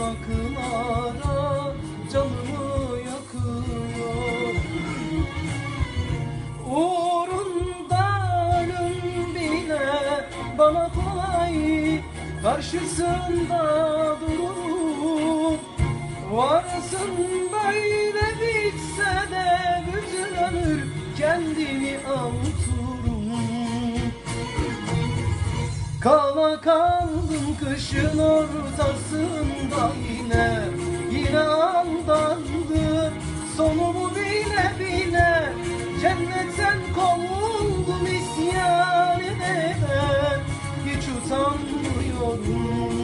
uzaklara Canımı yakıyor. Uğrunda ölüm bile bana kolay Karşısında durur. Varsın böyle bitse de bütün ömür kendimi avuturum Kala kaldım kışın ortasında yine Yine aldandı. Sonumu bile bile Cennetten kovuldum isyan eden. Hiç utanmıyorum.